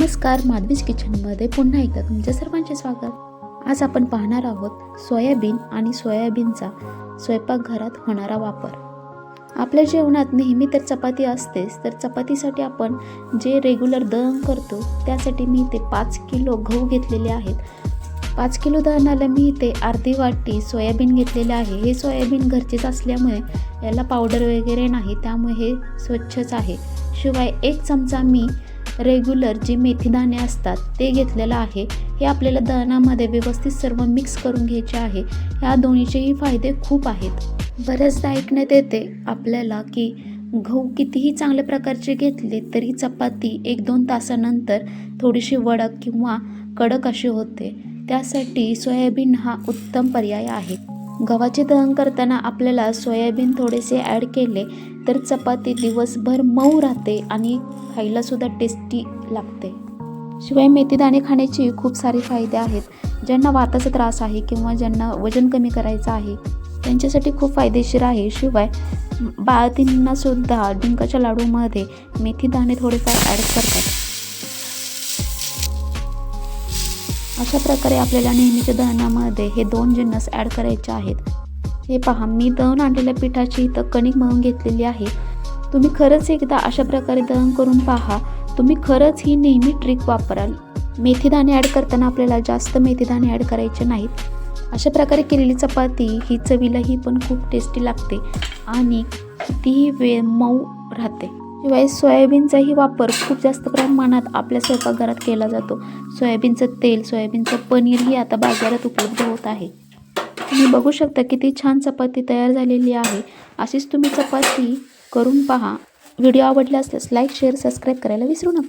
नमस्कार माधवीज किचनमध्ये पुन्हा एकदा तुमच्या सर्वांचे स्वागत. आज आपण पाहणार आहोत सोयाबीन आणि सोयाबीनचा स्वयंपाकघरात होणारा वापर. आपल्या जेवणात नेहमी तर चपाती असतेच तर चपातीसाठी आपण जे रेग्युलर दळण करतो त्यासाठी मी इथे पाच किलो गहू घेतलेले आहेत. पाच किलो दळणाला मी इथे अर्धी वाटी सोयाबीन घेतलेले आहे. हे सोयाबीन घरचेच असल्यामुळे याला पावडर वगैरे नाही त्यामुळे हे स्वच्छच आहे. शिवाय एक चमचा मी रेग्युलर जे मेथीदाणे असतात ते घेतलेलं आहे. हे आपल्याला दळणामध्ये व्यवस्थित सर्व मिक्स करून घ्यायचे आहे. ह्या दोन्हीचेही फायदे खूप आहेत. बऱ्याचदा ऐकण्यात येते आपल्याला की गहू कितीही चांगल्या प्रकारचे घेतले तरी चपाती एक दोन तासानंतर थोडीशी वडक किंवा कडक अशी होते. त्यासाठी सोयाबीन हा उत्तम पर्याय आहे. गव्हाचे दहन करताना आपल्याला सोयाबीन थोडेसे ॲड केले तर चपाती दिवसभर मऊ राहते आणि खायलासुद्धा टेस्टी लागते. शिवाय मेथीदाणे खाण्याचे खूप सारे फायदे आहेत. ज्यांना वाताचा त्रास आहे किंवा ज्यांना वजन कमी करायचं आहे त्यांच्यासाठी खूप फायदेशीर आहे. शिवाय बाळतींनासुद्धा डिंकाच्या लाडूमध्ये मेथीदाणे थोडेफार ॲड करतात. अशा प्रकारे आपल्याला नेहमीच्या दळणामध्ये हे दोन जिन्नस ॲड करायचे आहेत. हे पहा मी दळून आणलेल्या पिठाची इथं कणिक म्हणून घेतलेली आहे. तुम्ही खरंच एकदा अशा प्रकारे दळण करून पहा. तुम्ही खरंच ही नेहमी ट्रिक वापराल. मेथीदाणे ॲड करताना आपल्याला जास्त मेथीदाणे ॲड करायचे नाहीत. अशा प्रकारे केलेली चपाती ही चवीलाही पण खूप टेस्टी लागते आणि कितीही वेळ मऊ राहते. शिवाय सोयाबीनचाही वापर खूप जास्त प्रमाणात आपल्या स्वयंपाकघरात केला जातो. सोयाबीनचं तेल सोयाबीनचं पनीरही आता बाजारात उपलब्ध होत आहे. तुम्ही बघू शकता किती छान चपाती तयार झालेली आहे. अशीच तुम्ही चपाती करून पहा. व्हिडिओ आवडला असल्यास लाईक शेअर सबस्क्राईब करायला विसरू नका.